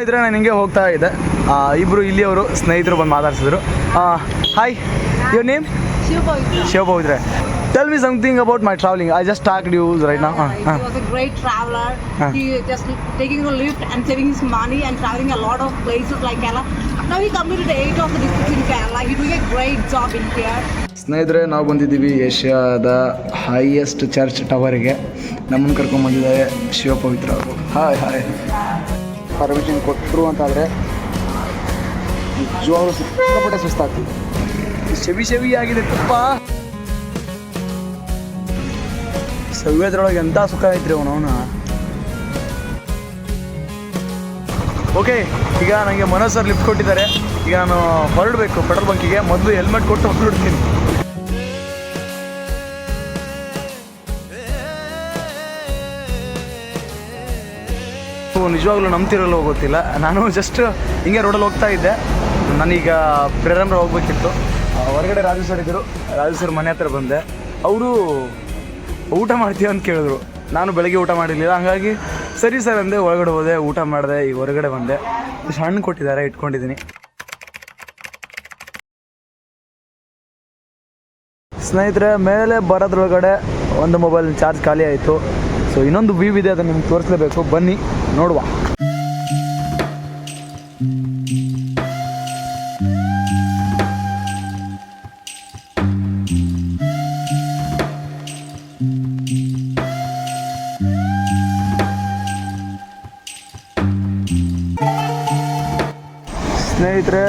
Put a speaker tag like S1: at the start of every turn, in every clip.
S1: ಸ್ನೇಹಿತರೆ ನಾನು ಹಿಂಗೆ ಹೋಗ್ತಾ ಇದ್ದೆ ಇಬ್ಬರು ಇಬ್ರು ಇಲ್ಲಿಯವರು ಸ್ನೇಹಿತರು ಬಂದು ಮಾತಾಡ್ಸಿದ್ರು hi your name
S2: Shivapavitra.
S1: Shivapavitra tell me something about my travelling I just talk you right ನಾ
S2: great traveler. He just taking a lift and saving his money and traveling a lot of places like Kerala. Now he completed eight of the districts in Kerala. He doing a great job in here.
S1: ಸ್ನೇಹಿತರೆ ನಾವು ಬಂದಿದ್ದೀವಿ ಏಷ್ಯಾದ highest church ಟವರಿಗೆ ನಮ್ಮನ್ನು ಕರ್ಕೊಂಡ್ಬಂದಿದ್ದಾರೆ ಶಿವಪವಿತ್ರ ಅವರು hi hi permission ಕೊಟ್ಟರು ಅಂತಾದರೆ ನಿಜವಾಗ್ಲೂ ಸಿಕ್ಕಾಪಟ್ಟೆ ಸುಸ್ತಾಗ್ತಿದೆ. ಶವಿ ಶವಿ ಆಗಿದೆ ತುಪ್ಪ. ಸವ್ಯದ್ರೊಳಗೆ ಎಂಥ ಸುಖ ಐತ್ರಿ ಅವನವನ ಓಕೆ ಈಗ ನನಗೆ ಮನೋಜ್ ಸರ್ ಲಿಫ್ಟ್ ಕೊಟ್ಟಿದ್ದಾರೆ. ಈಗ ನಾನು ಹೊರಡಬೇಕು, ಪೆಟ್ರೋಲ್ ಬಂಕಿಗೆ. ಮೊದಲು ಹೆಲ್ಮೆಟ್ ಕೊಟ್ಟು ಹೊರಡ್ತೀನಿ. ನಿಜವಾಗ್ಲೂ ನಂಬ್ತಿರಲ್ಲೋ ಗೊತ್ತಿಲ್ಲ. ನಾನು ಜಸ್ಟ್ ಹಿಂಗೆ ರೋಡಲ್ಲಿ ಹೋಗ್ತಾ ಇದ್ದೆ. ನಾನೀಗ ಪ್ರೇರಮ್ರ ಹೋಗ್ಬೇಕಿತ್ತು. ಹೊರಗಡೆ ರಾಜು ಸರ್ ಇದ್ದರು ರಾಜು ಸರ್ ಮನೆ ಹತ್ರ ಬಂದೆ. ಅವರು ಊಟ ಮಾಡ್ತೀವಿ ಅಂತ ಕೇಳಿದ್ರು. ನಾನು ಬೆಳಗ್ಗೆ ಊಟ ಮಾಡಿರಲಿಲ್ಲ. ಹಾಗಾಗಿ ಸರಿ ಸರ್ ಅಂದೆ, ಒಳಗಡೆ ಹೋದೆ, ಊಟ ಮಾಡಿದೆ, ಈಗ ಹೊರಗಡೆ ಬಂದೆ. ಇಷ್ಟು ಹಣ್ಣು ಕೊಟ್ಟಿದ್ದಾರೆ, ಇಟ್ಕೊಂಡಿದ್ದೀನಿ. ಸ್ನೇಹಿತರೆ, ಮೇಲೆ ಬರೋದ್ರೊಳಗಡೆ ಒಂದು ಮೊಬೈಲ್ ಚಾರ್ಜ್ ಖಾಲಿ ಆಯಿತು. ಸೊ ಇನ್ನೊಂದು ವ್ಯೂ ಇದೆ, ಅದನ್ನು ನಿಮ್ಗೆ ತೋರಿಸ್ಲೇಬೇಕು. ಬನ್ನಿ. ನೋಡುವ. ಸ್ನೇಹಿತರೆ,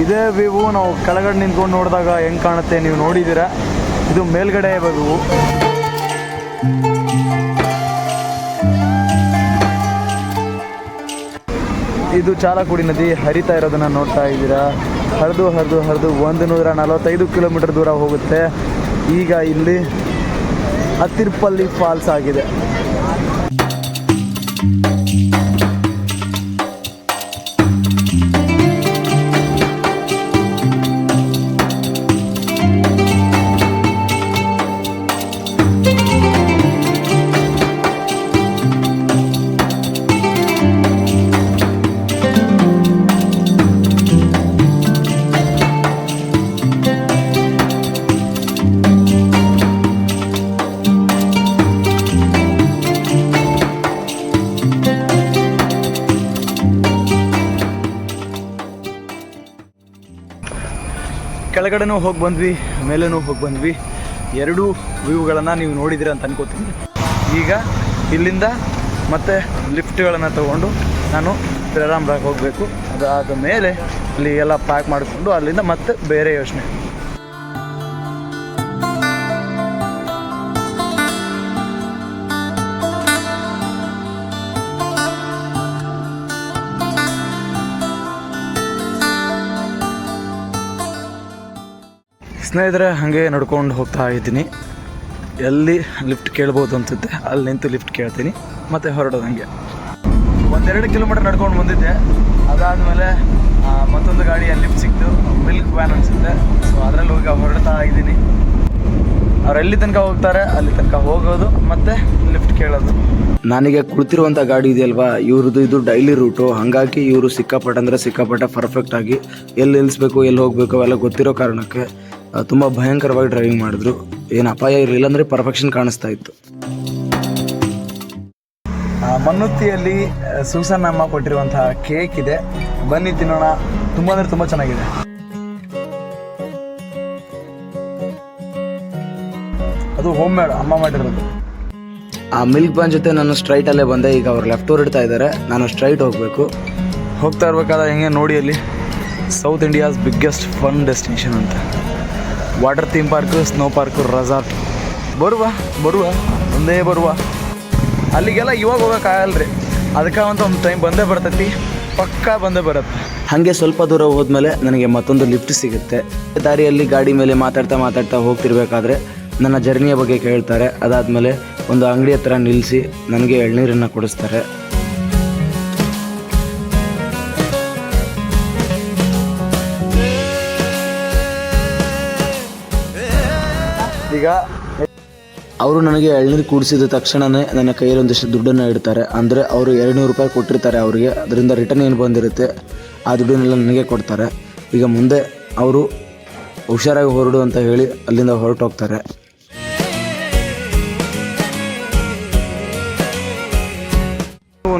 S1: ಇದೇ ವ್ಯೂ ನಾವು ಕೆಳಗಡೆ ನಿಂತ್ಕೊಂಡು ನೋಡಿದಾಗ ಹೆಂಗೆ ಕಾಣುತ್ತೆ ನೀವು ನೋಡಿದ್ದೀರಾ? ಇದು ಮೇಲ್ಗಡೆ ವ್ಯೂ ಇದು ಚಾಲಕುಡಿ ನದಿ, ಹರಿತಾ ಇರೋದನ್ನ ನೋಡ್ತಾ ಇದ್ದೀರಾ. ಹರಿದು ಹರಿದು ಹರಿದು ಒಂದು ನೂರ ನಲವತ್ತೈದು ಕಿಲೋಮೀಟರ್ ದೂರ ಹೋಗುತ್ತೆ. ಈಗ ಇಲ್ಲಿ ಅತಿರ್ಪಲ್ಲಿ ಫಾಲ್ಸ್ ಆಗಿದೆ. ಕೆಳಗಡೆನೂ ಹೋಗಿ ಬಂದ್ವಿ, ಮೇಲೇನೂ ಹೋಗಿ ಬಂದ್ವಿ. ಎರಡೂ ವ್ಯೂಗಳನ್ನು ನೀವು ನೋಡಿದಿರ ಅಂತ ಅನ್ಕೋತೀನಿ. ಈಗ ಇಲ್ಲಿಂದ ಮತ್ತೆ ಲಿಫ್ಟ್ಗಳನ್ನು ತಗೊಂಡು ನಾನು ಪ್ರೇರಾಮ್ರಾಗ ಹೋಗಬೇಕು. ಅದಾದ ಮೇಲೆ ಅಲ್ಲಿ ಎಲ್ಲ ಪ್ಯಾಕ್ ಮಾಡಿಕೊಂಡು ಅಲ್ಲಿಂದ ಮತ್ತೆ ಬೇರೆ ಯೋಚನೆ ಸ್ನೇಹಿತರೆ, ಹಾಗೆ ನಡ್ಕೊಂಡು ಹೋಗ್ತಾ ಇದ್ದೀನಿ. ಎಲ್ಲಿ ಲಿಫ್ಟ್ ಕೇಳ್ಬೋದು ಅನ್ಸುತ್ತೆ ಅಲ್ಲಿ ನಿಂತು ಲಿಫ್ಟ್ ಕೇಳ್ತೀನಿ, ಮತ್ತು ಹೊರಡೋದು ಹಂಗೆ ಒಂದೆರಡು ಕಿಲೋಮೀಟರ್ ನಡ್ಕೊಂಡು ಬಂದಿದ್ದೆ. ಅದಾದಮೇಲೆ ಮತ್ತೊಂದು ಗಾಡಿ ಲಿಫ್ಟ್ ಸಿಕ್ತು, ಮಿಲ್ಕ್ ವ್ಯಾನ್ ಅನಿಸುತ್ತೆ. ಸೊ ಅದರಲ್ಲಿ ಹೋಗಿ ಹೊರಡ್ತಾ ಇದ್ದೀನಿ. ಅವ್ರು ಎಲ್ಲಿ ತನಕ ಹೋಗ್ತಾರೆ, ಅಲ್ಲಿ ತನಕ ಹೋಗೋದು, ಮತ್ತೆ ಲಿಫ್ಟ್ ಕೇಳೋದು. ನನಗೆ ಕುಳಿತಿರುವಂಥ ಗಾಡಿ ಇದೆಯಲ್ವಾ? ಇವ್ರದ್ದು ಇದು ಡೈಲಿ ರೂಟು. ಹಾಗಾಗಿ ಇವರು ಸಿಕ್ಕಾಪಟ್ಟೆ ಅಂದರೆ ಸಿಕ್ಕಾಪಟ್ಟೆ ಪರ್ಫೆಕ್ಟಾಗಿ ಎಲ್ಲಿ ನಿಲ್ಲಿಸ್ಬೇಕು ಎಲ್ಲಿ ಹೋಗಬೇಕು ಅವೆಲ್ಲ ಗೊತ್ತಿರೋ ಕಾರಣಕ್ಕೆ ತುಂಬ ಭಯಂಕರವಾಗಿ ಡ್ರೈವಿಂಗ್ ಮಾಡಿದ್ರು. ಏನು ಅಪಾಯ ಇರಲಿಲ್ಲ ಅಂದರೆ ಪರ್ಫೆಕ್ಷನ್ ಕಾಣಿಸ್ತಾ ಇತ್ತು. ಮನ್ನುತ್ತಿಯಲ್ಲಿ ಸೂಸನ್ ಅಮ್ಮ ಕೊಟ್ಟಿರುವಂತಹ ಕೇಕ್ ಇದೆ. ಬನ್ನಿ ತಿನ್ನೋಣ. ತುಂಬ ಅಂದರೆ ತುಂಬ ಚೆನ್ನಾಗಿದೆ. ಅದು ಹೋಮ್ ಮೇಡ್ ಅಮ್ಮ ಮಾಡಿರೋದು. ಆ ಮಿಲ್ಕ್ ಬಾನ್ ಜೊತೆ ನಾನು ಸ್ಟ್ರೈಟ್ ಅಲ್ಲೇ ಬಂದೆ. ಈಗ ಅವ್ರು ಲೆಫ್ಟ್ ಹೊರಡ್ತಾ ಇದ್ದಾರೆ. ನಾನು ಸ್ಟ್ರೈಟ್ ಹೋಗಬೇಕು. ಹೋಗ್ತಾ ಇರ್ಬೇಕಾದ್ರೆ ಹೆಂಗೆ ನೋಡಿ ಅಲ್ಲಿ south India's biggest fun destination ಅಂತ. Water theme park, snow park resort ಬರುವ ಬರುವ, ಒಂದೇ ಬರುವ. ಅಲ್ಲಿಗೆಲ್ಲ ಇವಾಗ ಹೋಗೋಕ್ಕಾಗಲ್ರಿ ಅದಕ್ಕೆ ಅಂತ ಒಂದು ಟೈಮ್ ಬಂದೇ ಬರ್ತೈತಿ. ಪಕ್ಕಾ ಬಂದೇ ಬರುತ್ತೆ. ಹಾಗೆ ಸ್ವಲ್ಪ ದೂರ ಹೋದ್ಮೇಲೆ ನನಗೆ ಮತ್ತೊಂದು ಲಿಫ್ಟ್ ಸಿಗುತ್ತೆ. ದಾರಿಯಲ್ಲಿ ಗಾಡಿ ಮೇಲೆ ಮಾತಾಡ್ತಾ ಮಾತಾಡ್ತಾ ಹೋಗ್ತಿರ್ಬೇಕಾದ್ರೆ ನನ್ನ ಜರ್ನಿಯ ಬಗ್ಗೆ ಕೇಳ್ತಾರೆ. ಅದಾದಮೇಲೆ ಒಂದು ಅಂಗಡಿ ಹತ್ರ ನಿಲ್ಲಿಸಿ ನನಗೆ ಎಳ್ನೀರನ್ನು ಕೊಡಿಸ್ತಾರೆ. ಈಗ ಅವರು ನನಗೆ ಎಳ್ನೀರು ಕುಡಿಸಿದ ತಕ್ಷಣವೇ ನನ್ನ ಕೈಯಲ್ಲಿ ಒಂದಿಷ್ಟು ದುಡ್ಡನ್ನು ಇಡ್ತಾರೆ. ಅಂದರೆ ಅವರು ಎರಡು ನೂರು ರೂಪಾಯಿ ಕೊಟ್ಟಿರ್ತಾರೆ ಅವರಿಗೆ. ಅದರಿಂದ ರಿಟರ್ನ್ ಏನು ಬಂದಿರುತ್ತೆ ಆ ದುಡ್ಡನ್ನೆಲ್ಲ ನನಗೆ ಕೊಡ್ತಾರೆ. ಈಗ ಮುಂದೆ ಅವರು ಹುಷಾರಾಗಿ ಹೊರಡು ಅಂತ ಹೇಳಿ ಅಲ್ಲಿಂದ ಹೊರಟೋಗ್ತಾರೆ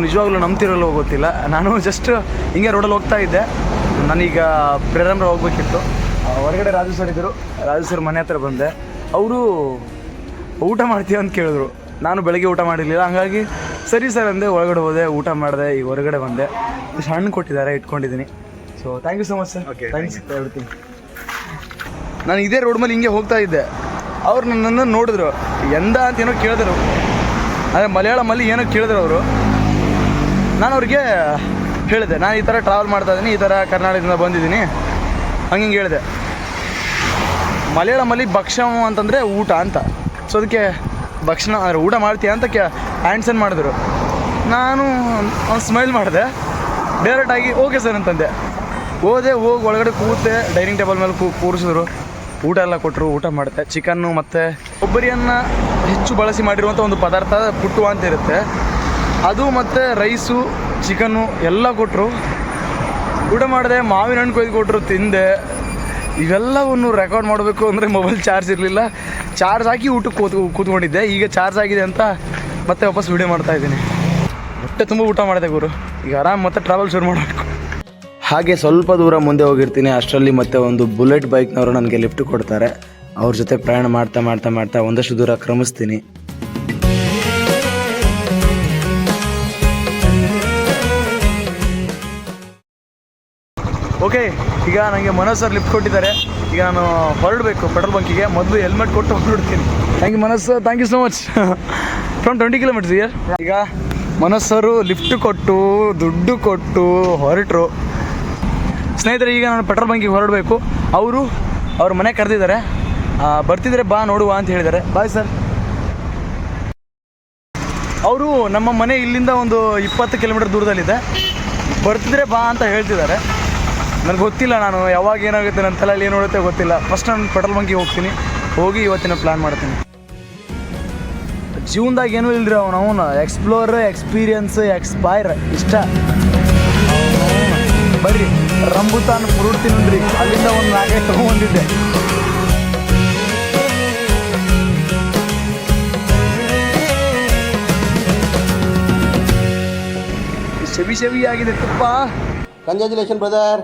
S1: ನಿಜವಾಗ್ಲೂ ನಂಬ್ತಿರಲ್ಲ ಗೊತ್ತಿಲ್ಲ. ನಾನು ಜಸ್ಟ್ ಹಿಂಗೆ ರೋಡಲ್ಲಿ ಹೋಗ್ತಾ ಇದ್ದೆ. ನಾನೀಗ ಪ್ರೇರಂಭ ಹೋಗ್ಬೇಕಿತ್ತು. ಹೊರಗಡೆ ರಾಜು ಸರ್ ಇದ್ದರು ರಾಜು ಸರ್ ಮನೆ ಹತ್ರ ಬಂದೆ. ಅವರು ಊಟ ಮಾಡ್ತೀಯ ಅಂತ ಕೇಳಿದ್ರು. ನಾನು ಬೆಳಗ್ಗೆ ಊಟ ಮಾಡಿರಲಿಲ್ಲ. ಹಂಗಾಗಿ ಸರಿ ಸರ್ ಅಂದೆ ಒಳಗಡೆ ಹೋದೆ ಊಟ ಮಾಡಿದೆ ಈಗ ಹೊರಗಡೆ ಬಂದೆ. ಇಷ್ಟು ಹಣ್ಣು ಕೊಟ್ಟಿದ್ದಾರೆ ಇಟ್ಕೊಂಡಿದ್ದೀನಿ. So thank you so much sir thanks ಹೇಳ್ತೀನಿ ನಾನು ಇದೇ ರೋಡ್ ಮೇಲೆ ಹಿಂಗೆ ಹೋಗ್ತಾ ಇದ್ದೆ. ಅವ್ರು ನನ್ನನ್ನು ನೋಡಿದ್ರು. ಎಂದ ಅಂತ ಏನೋ ಕೇಳಿದ್ರು. ಅಂದರೆ ಮಲಯಾಳಮಲ್ಲಿ ಏನೋ ಕೇಳಿದ್ರು ಅವರು. ನಾನು ಅವ್ರಿಗೆ ಹೇಳಿದೆ. ನಾನು ಈ ಥರ ಟ್ರಾವೆಲ್ ಮಾಡ್ತಾ ಇದ್ದೀನಿ ಈ ಥರ ಕರ್ನಾಟಕದಿಂದ ಬಂದಿದ್ದೀನಿ. ಹಂಗೆ ಹಿಂಗೆ ಹೇಳಿದೆ. ಮಲಯಾಳಮಲ್ಲಿ ಭಕ್ಷಮ ಅಂತಂದರೆ ಊಟ ಅಂತ. ಸೊ ಅದಕ್ಕೆ ಭಕ್ಷಣ, ಅಂದರೆ ಊಟ ಮಾಡ್ತೀಯಾ ಅಂತ ಕ್ಯಾ ಆ್ಯನ್ಸನ್ ಮಾಡಿದ್ರು. ನಾನು ಒಂದು ಸ್ಮೈಲ್ ಮಾಡಿದೆ. ಡೈರೆಕ್ಟಾಗಿ ಓಕೆ ಸರ್ ಅಂತಂದೆ. ಹೋದೆ, ಹೋಗಿ ಒಳಗಡೆ ಕೂತೆ ಡೈನಿಂಗ್ ಟೇಬಲ್ ಮೇಲೆ ಕೂ ಕೂರಿಸಿದ್ರು. ಊಟ ಎಲ್ಲ ಕೊಟ್ಟರು ಊಟ ಮಾಡಿದೆ ಚಿಕನ್ನು ಮತ್ತು ಕೊಬ್ಬರಿಯನ್ನು ಹೆಚ್ಚು ಬಳಸಿ ಮಾಡಿರುವಂಥ ಒಂದು ಪದಾರ್ಥ, ಪುಟ್ಟು ಅಂತ ಇರುತ್ತೆ. ಅದು ಮತ್ತು ರೈಸು ಚಿಕನ್ನು ಎಲ್ಲ ಕೊಟ್ಟರು ಊಟ ಮಾಡಿದೆ, ಮಾವಿನ ಹಣ್ಣು ಕೊಯ್ದು ಕೊಟ್ಟರು ತಿಂದೆ. ಇವೆಲ್ಲವನ್ನು ರೆಕಾರ್ಡ್ ಮಾಡಬೇಕು ಅಂದರೆ ಮೊಬೈಲ್ ಚಾರ್ಜ್ ಇರಲಿಲ್ಲ. ಚಾರ್ಜ್ ಹಾಕಿ ಊಟಕ್ಕೆ ಕೂತ್ ಕೂತ್ಕೊಂಡಿದ್ದೆ. ಈಗ ಚಾರ್ಜ್ ಆಗಿದೆ ಅಂತ ಮತ್ತೆ ವಾಪಸ್ ವೀಡಿಯೋ ಮಾಡ್ತಾ ಇದ್ದೀನಿ. ಹೊಟ್ಟೆ ತುಂಬ ಊಟ ಮಾಡಿದೆ ಗುರು. ಈಗ ಆರಾಮ್ ಮತ್ತೆ ಟ್ರಾವೆಲ್ ಶುರು ಮಾಡಬೇಕು. ಹಾಗೆ ಸ್ವಲ್ಪ ದೂರ ಮುಂದೆ ಹೋಗಿರ್ತೀನಿ. ಅಷ್ಟರಲ್ಲಿ ಮತ್ತೆ ಒಂದು ಬುಲೆಟ್ ಬೈಕ್ನವರು ನನಗೆ ಲಿಫ್ಟ್ ಕೊಡ್ತಾರೆ. ಅವ್ರ ಜೊತೆ ಪ್ರಯಾಣ ಮಾಡ್ತಾ ಮಾಡ್ತಾ ಮಾಡ್ತಾ ಒಂದಷ್ಟು ದೂರ ಕ್ರಮಿಸ್ತೀನಿ. ಈಗ ನನಗೆ ಮನೋಜ್ ಲಿಫ್ಟ್ ಕೊಟ್ಟಿದ್ದಾರೆ. ಈಗ ನಾನು ಹೊರಡಬೇಕು, ಪೆಟ್ರೋಲ್ ಬಂಕಿಗೆ. ಮೊದಲು ಹೆಲ್ಮೆಟ್ ಕೊಟ್ಟು ಹೊರಡ್ತೀನಿ. Thank you Manoj thank you so much from twenty kilometres year ಈಗ ಮನೋಜ್ ಲಿಫ್ಟ್ ಕೊಟ್ಟು, ದುಡ್ಡು ಕೊಟ್ಟು ಹೊರಟರು. ಸ್ನೇಹಿತರೆ, ಈಗ ನಾನು ಪೆಟ್ರೋಲ್ ಬಂಕಿಗೆ ಹೊರಡಬೇಕು. ಅವರು ಅವ್ರ ಮನೆ ಕರೆದಿದ್ದಾರೆ. ಬರ್ತಿದ್ರೆ ಬಾ, ನೋಡುವ ಅಂತ ಹೇಳಿದ್ದಾರೆ. ಬಾಯ್ ಸರ್ ಅವರು ನಮ್ಮ ಮನೆ ಇಲ್ಲಿಂದ ಒಂದು ಇಪ್ಪತ್ತು ಕಿಲೋಮೀಟರ್ ದೂರದಲ್ಲಿದೆ. ಬರ್ತಿದ್ರೆ ಬಾ ಅಂತ ಹೇಳ್ತಿದ್ದಾರೆ. ನನಗೆ ಗೊತ್ತಿಲ್ಲ ನಾನು, ಯಾವಾಗ ಏನಾಗುತ್ತೆ ನನ್ನ ತಲೆಯಲ್ಲಿ ಏನು ನೋಡುತ್ತೆ ಗೊತ್ತಿಲ್ಲ. ಫಸ್ಟ್ ನಾನು ಪೆಟ್ರೋಲ್ ಬಂಕಿಗೆ ಹೋಗ್ತೀನಿ, ಹೋಗಿ ಇವತ್ತಿನ ಪ್ಲ್ಯಾನ್ ಮಾಡ್ತೀನಿ. ಜೀವನದಾಗ ಏನೂ ಇಲ್ರಿ ಅವನು ಅವನು ಎಕ್ಸ್ಪ್ಲೋರ್ ಎಕ್ಸ್ಪೀರಿಯನ್ಸ್ ಎಕ್ಸ್ಪೈರ್ ಇಷ್ಟ. ಬರ್ರಿ, ರಂಬುತಾನ್ ಫ್ರೂಟ್ ಅಂದ್ರಿ ಅಲ್ಲಿಂದ ಒಂದು ನಾಗೆ ತಗೊಂಡಿದ್ದೆ ಶವಿ ಶವಿ ಆಗಿದೆ ತುಪ್ಪ.
S3: ಕಂಗ್ರ್ಯಾಚುಲೇಷನ್ ಬ್ರದರ್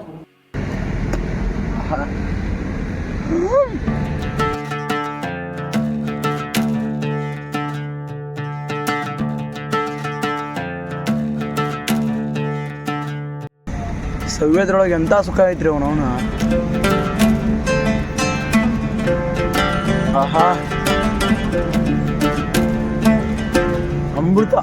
S1: ಸವ್ಯದ್ರೊಳಗೆ ಎಂಥ ಸುಖ ಐತ್ರಿ ಅವನವನ ಅವನು? ಆಹಾ. ಅಮೃತ.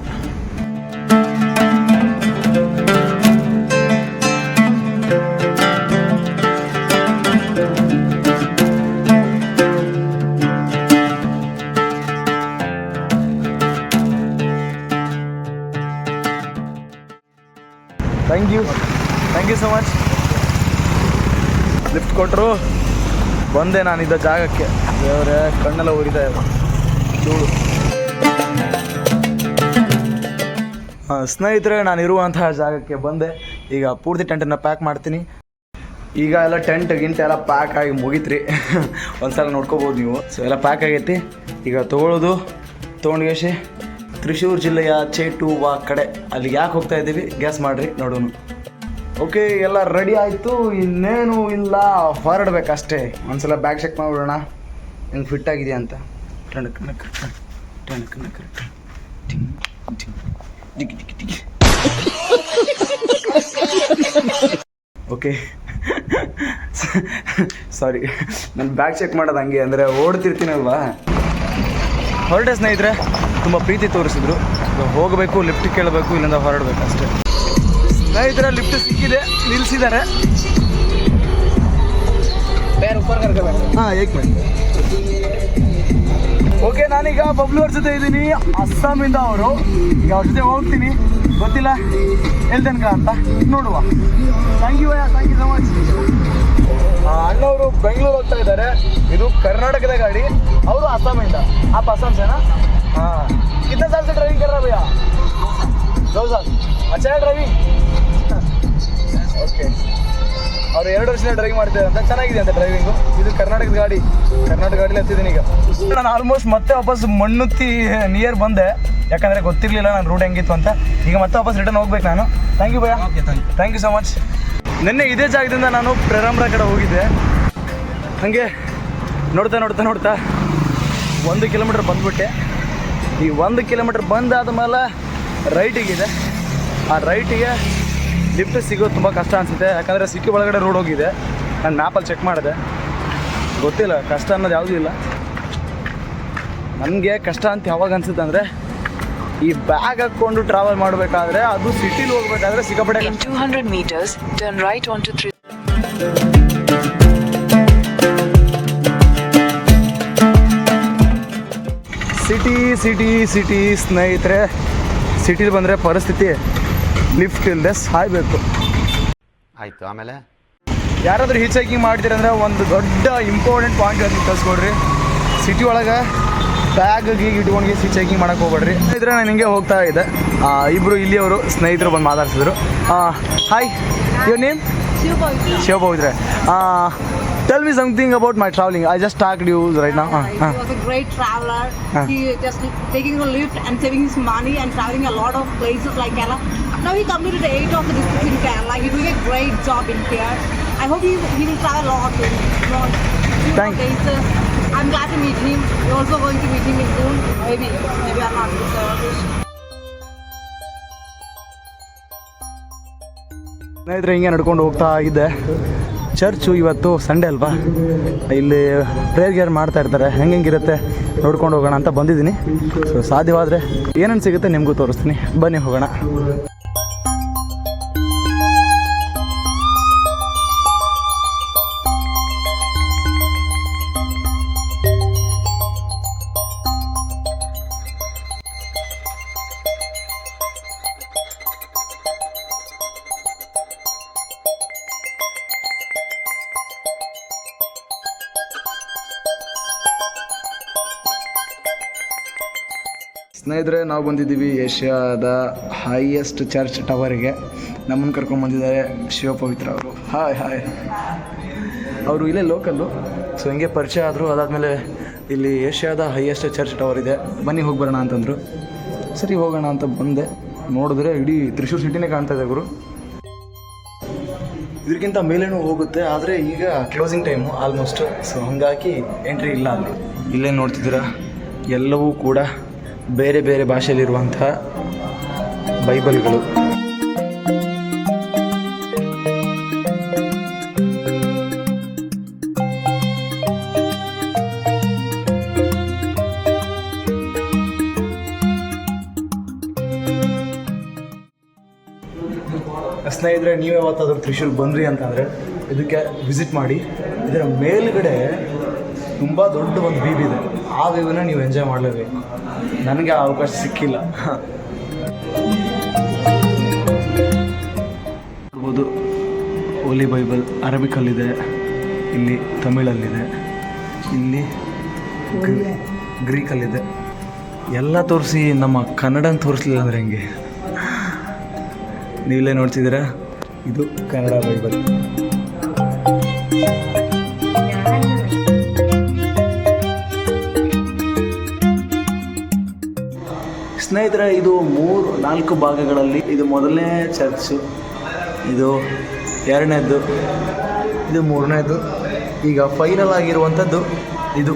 S1: ಕೊಟ್ಟರು ಬಂದೆ ನಾನಿದ್ದ ಜಾಗಕ್ಕೆ. ದೇವರೇ, ಕಣ್ಣೆಲ್ಲ ಉರಿತಾ ಇದೆ ಧೂಳು. ಸ್ನೇಹಿತರೆ, ನಾನು ಇರುವಂತಹ ಜಾಗಕ್ಕೆ ಬಂದೆ. ಈಗ ಪೂರ್ತಿ ಟೆಂಟನ್ನು ಪ್ಯಾಕ್ ಮಾಡ್ತೀನಿ. ಈಗ ಎಲ್ಲ ಟೆಂಟ್, ಗಿಂಟ್ ಎಲ್ಲ ಪ್ಯಾಕ್ ಆಗಿ ಮುಗೀತ್ರಿ. ಒಂದ್ಸಲ ನೋಡ್ಕೋಬೋದು ನೀವು. ಸೊ ಎಲ್ಲ ಪ್ಯಾಕ್ ಆಗೈತಿ. ಈಗ ತೊಗೊಳ್ಳೋದು ತೊಗೊಂಡ್ಗೇಶಿ ತ್ರಿಶೂರ್ ಜಿಲ್ಲೆಯ ಚೇಟುವ ಕಡೆ. ಅಲ್ಲಿಗೆ ಯಾಕೆ ಹೋಗ್ತಾ ಇದ್ದೀವಿ? ಗ್ಯಾಸ್ ಮಾಡಿರಿ, ನೋಡೋಣ. ಓಕೆ, ಎಲ್ಲ ರೆಡಿ ಆಯಿತು. ಇನ್ನೇನು ಇಲ್ಲ. ಹೊರಡ್ಬೇಕಷ್ಟೇ. ಒಂದ್ಸಲ ಬ್ಯಾಗ್ ಚೆಕ್ ಮಾಡಿಬಿಡೋಣ. ಹೆಂಗೆ ಫಿಟ್ ಆಗಿದೆಯಾ ಅಂತ. ಟಣಕ್ ನಕ್ ಟಣಕ್ ನಕ್ ಓಕೆ. ಸಾರಿ. ನಾನು ಬ್ಯಾಗ್ ಚೆಕ್ ಮಾಡೋದು ಹಂಗೆ. ಅಂದರೆ ಓಡ್ತಿರ್ತೀನಲ್ವಾ? ಹೊರಟೆ ಸ್ನೇಹಿತರೆ, ತುಂಬ ಪ್ರೀತಿ ತೋರಿಸಿದ್ರು. ಹೋಗಬೇಕು ಲಿಫ್ಟ್ ಕೇಳಬೇಕು, ಇಲ್ಲಿಂದ ಹೊರಡಬೇಕು ಅಷ್ಟೇ ಸ್ನೇಹಿತರೆ ಲಿಫ್ಟ್ ಸಿಕ್ಕಿದೆ ನಿಲ್ಲಿಸಿದ್ದಾರೆ ಹಾಂ ಏಕ್ ಮಿನಿಟ್ ಓಕೆ ನಾನೀಗ ಬಬ್ಲು ಅವ್ರ ಜೊತೆ ಇದ್ದೀನಿ ಅಸ್ಸಾಮಿಂದ ಅವರು ಈಗ ಅವ್ರ ಜೊತೆ ಹೋಗ್ತೀನಿ ಗೊತ್ತಿಲ್ಲ ಎಲ್ಲಿ ತನಕ ಅಂತ ನೋಡುವ thank you thank you so much ಅಣ್ಣವರು ಬೆಂಗಳೂರು ಹೋಗ್ತಾ ಇದ್ದಾರೆ ಇದು ಕರ್ನಾಟಕದ ಗಾಡಿ ಅವರು ಅಸ್ಸಾಮಿಂದ आप असम से ना हाँ कितने साल से ड्राइविंग कर रहा है भैया दो साल अच्छा है ड्राइविंग ಅವ್ರು ಎರಡು ವರ್ಷದಿಂದ ಡ್ರೈವಿಂಗ್ ಮಾಡ್ತಿದ್ದಾರೆ ಅಂತ ಚೆನ್ನಾಗಿದೆ ಅಂತ ಡ್ರೈವಿಂಗು ಇದು ಕರ್ನಾಟಕದ ಗಾಡಿ. ಕರ್ನಾಟಕ ಗಾಡಿಲಿ ಹತ್ತಿದ್ದೀನಿ ಈಗ. ನಾನು ಆಲ್ಮೋಸ್ಟ್ ಮತ್ತೆ ವಾಪಸ್ ಮಣ್ಣುತ್ತಿ ನಿಯರ್ ಬಂದೆ. ಯಾಕಂದರೆ ಗೊತ್ತಿರಲಿಲ್ಲ ನಾನು ರೂಟ್ ಹೆಂಗಿತ್ತು ಅಂತ. ಈಗ ಮತ್ತೆ ವಾಪಸ್ ರಿಟರ್ನ್ ಹೋಗ್ಬೇಕು ನಾನು. ಥ್ಯಾಂಕ್ ಯು ಭಯ ಥ್ಯಾಂಕ್ ಯು ಸೊ ಮಚ್ ನಿನ್ನೆ ಇದೇ ಜಾಗದಿಂದ ನಾನು ಪ್ರೇರಾಮ್ರ ಕಡೆ ಹೋಗಿದ್ದೆ. ಹಂಗೆ ನೋಡ್ತಾ ನೋಡ್ತಾ ನೋಡ್ತಾ ಒಂದು ಕಿಲೋಮೀಟ್ರ್ ಬಂದ್ಬಿಟ್ಟೆ. ಈ ಒಂದು ಕಿಲೋಮೀಟ್ರ್ ಬಂದಾದ ಮೇಲೆ ರೈಟಿಗಿದೆ ಆ ರೈಟಿಗೆ ಲಿಫ್ಟ್ ಸಿಗೋದು ತುಂಬ ಕಷ್ಟ ಅನಿಸುತ್ತೆ. ಯಾಕಂದರೆ ಸಿಕ್ಕಿ ಒಳಗಡೆ ರೋಡ್ ಹೋಗಿದೆ. ನಾನು ಮ್ಯಾಪಲ್ಲಿ ಚೆಕ್ ಮಾಡಿದೆ. ಗೊತ್ತಿಲ್ಲ ಕಷ್ಟ ಅನ್ನೋದು ಯಾವುದೂ ಇಲ್ಲ. ನನಗೆ ಕಷ್ಟ ಅಂತ ಯಾವಾಗ ಅನಿಸುತ್ತೆ ಅಂದರೆ ಈ ಬ್ಯಾಗ್ ಹಾಕ್ಕೊಂಡು ಟ್ರಾವೆಲ್ ಮಾಡಬೇಕಾದ್ರೆ ಅದು ಸಿಟಿಲಿ ಹೋಗ್ಬೇಕಾದ್ರೆ ಸಿಕ್ಕಾಪಟ್ಟೆ
S4: In 200 meters, turn right onto 3.
S1: City city city ಸ್ನೇಹಿತರೆ. ಸಿಟಿಲಿ ಬಂದರೆ ಪರಿಸ್ಥಿತಿ. ಲಿಫ್ಟ್ ಇಲ್ಲದೆ ಸಾಯಬೇಕು.
S3: ಆಯ್ತು ಆಮೇಲೆ?
S1: ಯಾರಾದರೂ ಹಿಚ್ ಹೈಕಿಂಗ್ ಮಾಡ್ತೀರಂದ್ರೆ ಒಂದು ದೊಡ್ಡ ಇಂಪಾರ್ಟೆಂಟ್ ಪಾಯಿಂಟ್ ಅಂತ ಕಳ್ಸ್ಕೊಡ್ರಿ. ಸಿಟಿ ಒಳಗೆ ಬ್ಯಾಗ್ ಗೀಗ್ ಇಟ್ಕೊಂಡು ಹಿಚ್ ಹೈಕಿಂಗ್ ಮಾಡಕ್ಕೆ ಹೋಗ್ಬೇಡ್ರಿ. ಇದ್ರೆ ನಾನು ಹಿಂಗೆ ಹೋಗ್ತಾ ಇದ್ದೆ. ಆ, ಇಬ್ರು ಇಲ್ಲಿಯವರು ಸ್ನೇಹಿತರು ಬಂದು ಮಾತಾಡ್ಸಿದ್ರು. Hi your name
S2: Shivapavitra.
S1: Shivapavitra tell me something about my travelling I just talk you right Uh,
S2: He was a great traveler.
S1: Uh.
S2: He just taking a lift and saving his money and traveling a lot of places like Kerala. Now he completed eight of the districts in Kerala. He's doing a great job in here. I hope he, he will travel a lot in more
S1: Thank-
S2: places. I'm glad to meet him. We're also going to meet him in June. Maybe, maybe I'm not sure.
S1: ಸ್ನೇಹಿತರೆ ಹಿಂಗೆ ನಡ್ಕೊಂಡು ಹೋಗ್ತಾ ಇದ್ದೆ church ಇವತ್ತು Sunday ಅಲ್ವಾ ಇಲ್ಲಿ prayer gear ಮಾಡ್ತಾ ಇರ್ತಾರೆ ಹೆಂಗೆ ಹೆಂಗಿರುತ್ತೆ ನೋಡ್ಕೊಂಡು ಹೋಗೋಣ ಅಂತ ಬಂದಿದ್ದೀನಿ ಸೊ ಸಾಧ್ಯವಾದರೆ ಏನೇನು ಸಿಗುತ್ತೆ ನಿಮಗೂ ತೋರಿಸ್ತೀನಿ ಬನ್ನಿ ಹೋಗೋಣ ಸ್ನೇಹಿತರೆ, ನಾವು ಬಂದಿದ್ದೀವಿ ಏಷ್ಯಾದ ಹೈಯೆಸ್ಟ್ ಚರ್ಚ್ ಟವರಿಗೆ ನಮ್ಮನ್ನು ಕರ್ಕೊಂಡು ಬಂದಿದ್ದಾರೆ ಶಿವಪವಿತ್ರ ಅವರು. ಹಾಯ್ ಹಾಯ್ ಅವರು ಇಲ್ಲೇ ಲೋಕಲ್ಲು ಸೊ ಹಿಂಗೆ ಪರಿಚಯ ಆದರು ಅದಾದಮೇಲೆ ಇಲ್ಲಿ ಏಷ್ಯಾದ ಹೈಯೆಸ್ಟ್ ಚರ್ಚ್ ಟವರ್ ಇದೆ. ಬನ್ನಿ ಹೋಗಿ ಬರೋಣ ಅಂತಂದರು. ಸರಿ, ಹೋಗೋಣ ಅಂತ ಬಂದೆ. ನೋಡಿದ್ರೆ ಇಡೀ ತ್ರಿಶೂರ್ ಸಿಟಿನೇ ಕಾಣ್ತಾ ಇದೆ ಗುರು. ಇದಕ್ಕಿಂತ ಮೇಲೇನೂ ಹೋಗುತ್ತೆ, ಆದರೆ ಈಗ ಕ್ಲೋಸಿಂಗ್ ಟೈಮು ಆಲ್ಮೋಸ್ಟ್ ಸೊ ಹಾಗಾಗಿ ಎಂಟ್ರಿ ಇಲ್ಲ ಅಲ್ಲಿ. ಇಲ್ಲೇ ನೋಡ್ತಿದ್ದೀರಾ? ಎಲ್ಲವೂ ಕೂಡ ಬೇರೆ ಬೇರೆ ಭಾಷೆಯಲ್ಲಿರುವಂತಹ ಬೈಬಲ್ಗಳು. ಸ್ನೇಹಿತರೆ, ನೀವು ಯಾವತ್ತಾದ್ರೂ ತ್ರಿಶೂಲ್ ಬಂದ್ರಿ ಅಂತಂದರೆ ಇದಕ್ಕೆ ವಿಸಿಟ್ ಮಾಡಿ. ಇದರ ಮೇಲ್ಗಡೆ ತುಂಬ ದೊಡ್ಡ ಒಂದು ಬೀಬಿ ಇದೆ. ಆ ವ್ಯೂವನ್ನ ನೀವು ಎಂಜಾಯ್ ಮಾಡಲೇಬೇಕು. ನನಗೆ ಆ ಅವಕಾಶ ಸಿಕ್ಕಿಲ್ಲ. ನೋಡ್ಬೋದು ಓಲಿ ಬೈಬಲ್ ಅರಬಿಕಲ್ಲಿದೆ ಇಲ್ಲಿ ತಮಿಳಲ್ಲಿದೆ ಇಲ್ಲಿ ಗ್ರೀಕಲ್ಲಿದೆ. ಎಲ್ಲ ತೋರಿಸಿ ನಮ್ಮ ಕನ್ನಡನ ತೋರಿಸ್ಲಿಲ್ಲ ಅಂದರೆ ಹೆಂಗೆ? ನೀವಿಲ್ಲೇ ನೋಡ್ತಿದ್ದೀರಾ? ಇದು ಕನ್ನಡ ಬೈಬಲ್ ಸ್ನೇಹಿತರೆ, ಇದು ಮೂರು, ನಾಲ್ಕು ಭಾಗಗಳಲ್ಲಿ ಇದು ಮೊದಲನೇ ಚರ್ಚು, ಇದು ಎರಡನೇದ್ದು, ಇದು ಮೂರನೇದು ಈಗ ಫೈನಲ್ ಆಗಿರುವಂಥದ್ದು ಇದು.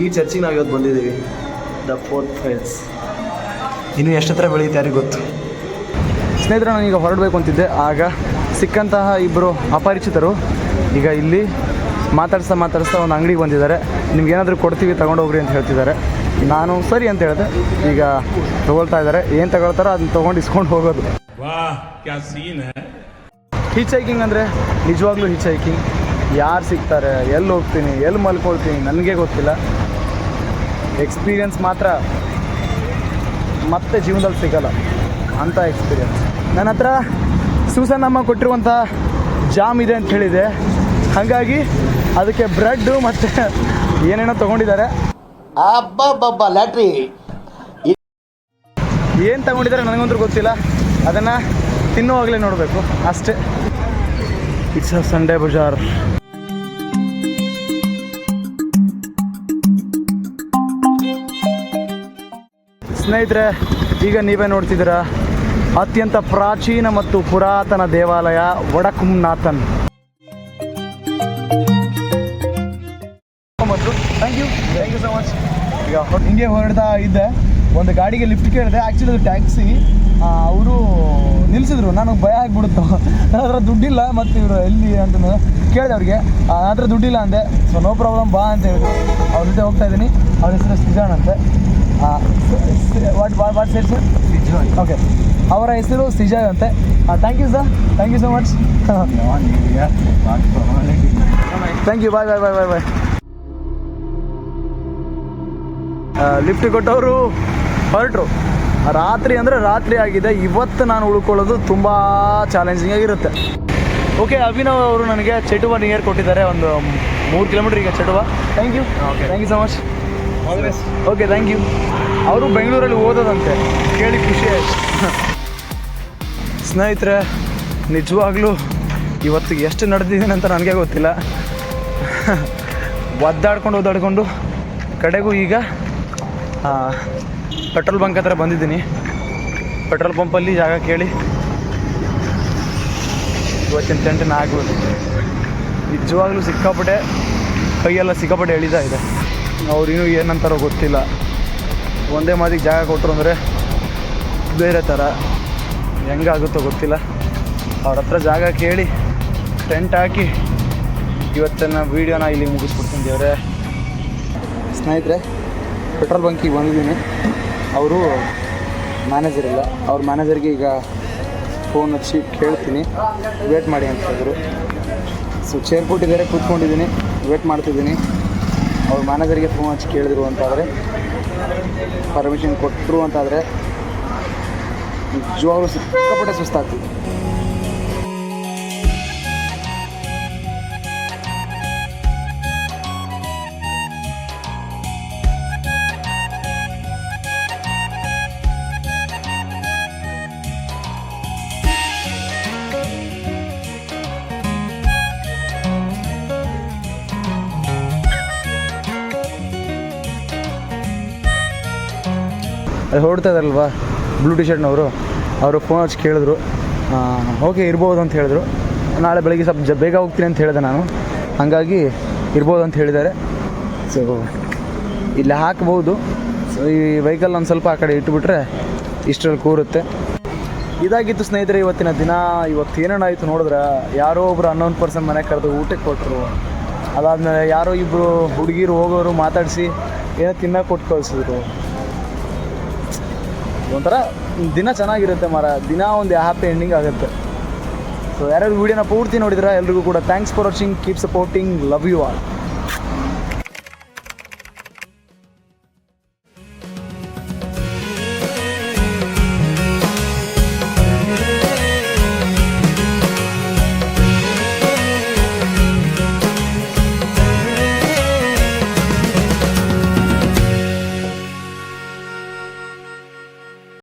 S1: ಈ ಚರ್ಚಿಗೆ ನಾವು ಇವತ್ತು ಬಂದಿದ್ದೀವಿ ದ ಫೋರ್ತ್ ಫೇಸ್ ಇನ್ನು ಎಷ್ಟು ಹತ್ರ ಯಾರಿಗೆ ಗೊತ್ತು? ಸ್ನೇಹಿತರೆ ನಾನೀಗ ಹೊರಡಬೇಕು ಅಂತಿದ್ದೆ, ಆಗ ಸಿಕ್ಕಂತಹ ಇಬ್ಬರು ಅಪರಿಚಿತರು ಈಗ ಇಲ್ಲಿ ಮಾತಾಡ್ಸ್ತಾ ಮಾತಾಡಿಸ್ತಾ ಒಂದು ಅಂಗಡಿಗೆ ಬಂದಿದ್ದಾರೆ. ನಿಮ್ಗೆ ಏನಾದರೂ ಕೊಡ್ತೀವಿ, ತೊಗೊಂಡೋಗ್ರಿ ಅಂತ ಹೇಳ್ತಿದ್ದಾರೆ. ನಾನು ಸರಿ ಅಂತ ಹೇಳಿದೆ. ಈಗ ತಗೊಳ್ತಾ ಇದ್ದಾರೆ. ಏನು ತಗೊಳ್ತಾರೋ ಅದನ್ನ ತಗೊಂಡು ಇಸ್ಕೊಂಡು ಹೋಗೋದು. ಹಿಚ್ ಹೈಕಿಂಗ್ ಅಂದ್ರೆ ನಿಜವಾಗ್ಲೂ ಹಿಚ್ ಹೈಕಿಂಗ್ ಯಾರು ಸಿಗ್ತಾರೆ ಎಲ್ಲಿ ಹೋಗ್ತೀನಿ ಎಲ್ಲಿ ಮಲ್ಕೊಳ್ತೀನಿ ನನಗೆ ಗೊತ್ತಿಲ್ಲ. ಎಕ್ಸ್ಪೀರಿಯನ್ಸ್ ಮಾತ್ರ ಮತ್ತೆ ಜೀವನದಲ್ಲಿ ಸಿಗಲ್ಲ ಅಂಥ ಎಕ್ಸ್ಪೀರಿಯನ್ಸ್ ನನ್ನ ಹತ್ರ ಸೂಸನ್ನಮ್ಮ ಕೊಟ್ಟಿರುವಂಥ ಜಾಮ್ ಇದೆ ಅಂತ ಹೇಳಿದೆ. ಹಾಗಾಗಿ ಅದಕ್ಕೆ ಬ್ರೆಡ್ಡು ಮತ್ತು ಏನೇನೋ ತೊಗೊಂಡಿದ್ದಾರೆ.
S5: ಅಬ್ಬಬ್ಬಬ್ಬ, ಲ್ಯಾಟ್ರಿ.
S1: ಏನು ತಗೊಂಡಿದ್ದಾರೆ ನನಗಂತೂ ಗೊತ್ತಿಲ್ಲ. ಅದನ್ನು ತಿನ್ನುವಾಗಲೇ ನೋಡಬೇಕು. ಅಷ್ಟೇ. ಇಟ್ಸ್ ಅ ಸಂಡೇ ಬಜಾರ್ ಸ್ನೇಹಿತರೆ, ಈಗ ನೀವೇ ನೋಡ್ತಿದ್ದೀರಾ ಅತ್ಯಂತ ಪ್ರಾಚೀನ ಮತ್ತು ಪುರಾತನ ದೇವಾಲಯ ವಡಕುಂನಾಥನ್ ಹಿಂಗೆ ಹೊರಡ್ತಾ ಇದ್ದೆ. ಒಂದು ಗಾಡಿಗೆ ಲಿಫ್ಟ್ ಕೇಳಿದೆ. ಆ್ಯಕ್ಚುಲಿ ಅದು ಟ್ಯಾಕ್ಸಿ ಅವರು ನಿಲ್ಲಿಸಿದ್ರು ನನಗೆ ಭಯ ಆಗಿಬಿಡುತ್ತೋ. ನನ್ನ ಹತ್ರ ದುಡ್ಡಿಲ್ಲ ಮತ್ತು ಇವರು ಎಲ್ಲಿ ಅಂತ ಕೇಳಿದೆ ಅವ್ರಿಗೆ. ನನ್ನ ಹತ್ರ ದುಡ್ಡಿಲ್ಲ ಅಂದೆ. ಸೊ ನೋ ಪ್ರಾಬ್ಲಮ್ ಬಾ ಅಂತ ಹೇಳಿದ್ರು. ಅವ್ರ ಜೊತೆ ಹೋಗ್ತಾ ಇದ್ದೀನಿ. ಅವ್ರ ಹೆಸರು ಸಿಜಾನ್ ಅಂತೆ. What what side sir okay ಅವರ ಹೆಸರು ಸಿಜಾನ್ ಅಂತೆ. Thank you sir thank you so much thank you bye bye bye bye bye lift ಕೊಟ್ಟವರು ಹೊರಟರು. ರಾತ್ರಿ ಅಂದರೆ ರಾತ್ರಿ ಆಗಿದೆ. ಇವತ್ತು ನಾನು ಉಳ್ಕೊಳ್ಳೋದು ತುಂಬ ಚಾಲೆಂಜಿಂಗ್ ಆಗಿರುತ್ತೆ. ಓಕೆ ಅಭಿನವ್ ಅವರು ನನಗೆ ಚಟುವ ನಿಯರ್ ಕೊಟ್ಟಿದ್ದಾರೆ. ಒಂದು ಮೂರು ಕಿಲೋಮೀಟರ್ ಈಗ ಚೆಟುವ. Thank you thank you so much okay thank you ಅವರು ಬೆಂಗಳೂರಲ್ಲಿ ಓದೋದಂತೆ. ಕೇಳಿ ಖುಷಿ ಆಯಿತು. ಸ್ನೇಹಿತರೆ ನಿಜವಾಗ್ಲೂ ಇವತ್ತು ಎಷ್ಟು ನಡೆದಿದ್ದೀನಿ ಅಂತ ನನಗೆ ಗೊತ್ತಿಲ್ಲ. ಒದ್ದಾಡ್ಕೊಂಡು ಒದ್ದಾಡ್ಕೊಂಡು ಕಡೆಗೂ ಈಗ ಪೆಟ್ರೋಲ್ ಬಂಕ್ ಹತ್ರ ಬಂದಿದ್ದೀನಿ. ಪೆಟ್ರೋಲ್ ಪಂಪಲ್ಲಿ ಜಾಗ ಕೇಳಿ. ಇವತ್ತಿನ ಟೆಂಟನ್ನು ಆಗ್ಬೋದು ನಿಜವಾಗ್ಲೂ ಸಿಕ್ಕಾಪಟ್ಟೆ, ಕೈಯೆಲ್ಲ ಸಿಕ್ಕಾಪಟ್ಟೆ ಎಳಿತಾ ಇದೆ. ಅವ್ರು ಇನ್ನೂ ಏನಂತಾರೋ ಗೊತ್ತಿಲ್ಲ. ಒಂದೇ ಮಾತಿಗೆ ಜಾಗ ಕೊಟ್ಟರು ಅಂದರೆ ಬೇರೆ ಥರ ಹೆಂಗಾಗುತ್ತೋ ಗೊತ್ತಿಲ್ಲ. ಅವ್ರ ಹತ್ರ ಜಾಗ ಕೇಳಿ, ಟೆಂಟ್ ಹಾಕಿ ಇವತ್ತಿನ ವೀಡಿಯೋನ ಇಲ್ಲಿ ಮುಗಿಸ್ಬಿಡ್ತೀನಿ ದೇವ್ರೆ. ಸ್ನೇಹಿತರೆ ಪೆಟ್ರೋಲ್ ಬಂಕಿಗೆ ಬಂದಿದ್ದೀನಿ. ಅವರು ಮ್ಯಾನೇಜರ್ ಇಲ್ಲ. ಅವ್ರ ಮ್ಯಾನೇಜರ್ಗೆ ಈಗ ಫೋನ್ ಹಚ್ಚಿ ಕೇಳ್ತೀನಿ. ವೇಟ್ ಮಾಡಿ ಅಂತ ಹೇಳಿದ್ರು. ಸೊ ಚೇರ್ ಕೊಟ್ಟಿದ್ದಾರೆ, ಕೂತ್ಕೊಂಡಿದ್ದೀನಿ. ವೇಟ್ ಮಾಡ್ತಿದ್ದೀನಿ. ಅವ್ರ ಮ್ಯಾನೇಜರ್ಗೆ ಫೋನ್ ಹಚ್ಚಿ ಕೇಳಿದ್ರು ಅಂತಾದರೆ ಪರ್ಮಿಷನ್ ಕೊಟ್ಟರು ಅಂತಾದರೆ, ನಿಜವಾಗ್ಲೂ ಸಿಕ್ಕಾಪಟ್ಟೆ ಸುಸ್ತಾಗ್ತಿದೆ. ಅದು ಇದಾರಲ್ವಾ ಬ್ಲೂ ಟಿ ಶರ್ಟ್ನವರು ಅವರು ಫೋನ್ ಹಚ್ಚಿ ಕೇಳಿದ್ರು. ಓಕೆ ಇರ್ಬೋದು ಅಂತ ಹೇಳಿದ್ರು. ನಾಳೆ ಬೆಳಗ್ಗೆ ಸ್ವಲ್ಪ ಜ, ಬೇಗ ಹೋಗ್ತೀನಿ ಅಂತ ಹೇಳಿದೆ ನಾನು. ಹಾಗಾಗಿ ಇರ್ಬೋದು ಅಂತ ಹೇಳಿದ್ದಾರೆ. ಸೊ ಇಲ್ಲಿ ಹಾಕ್ಬೋದು. ಸೊ ಈ ವೆಹಿಕಲ್ ಒಂದು ಸ್ವಲ್ಪ ಆ ಕಡೆ ಇಟ್ಬಿಟ್ರೆ ಇಷ್ಟರಲ್ಲಿ ಕೂರುತ್ತೆ. ಇದಾಗಿತ್ತು ಸ್ನೇಹಿತರೆ ಇವತ್ತಿನ ದಿನ. ಇವತ್ತು ಏನೇನಾಯಿತು ನೋಡಿದ್ರೆ ಯಾರೋ ಒಬ್ರು ಅನ್ನೋನ್ ಪರ್ಸನ್ ಮನೆ ಕರೆದು ಊಟಕ್ಕೆ ಕೊಟ್ಟರು ಅದಾದಮೇಲೆ ಯಾರೋ ಇಬ್ಬರು ಹುಡುಗಿರು ಹೋಗೋರು ಮಾತಾಡಿಸಿ ಏನೋ ತಿನ್ನೋಕೆ ಕೊಟ್ಟು ಕಳಿಸಿದ್ರು. ಒಂಥರ ದಿನ ಚೆನ್ನಾಗಿರುತ್ತೆ ಮರ. ದಿನ ಒಂದು ಹ್ಯಾಪಿ ಎಂಡಿಂಗ್ ಆಗುತ್ತೆ. ಸೊ ಯಾರ್ಯಾರು ವೀಡಿಯೋನ ಪೂರ್ತಿ ನೋಡಿದ್ರೆ ಎಲ್ರಿಗೂ ಕೂಡ thanks for watching keep supporting love you all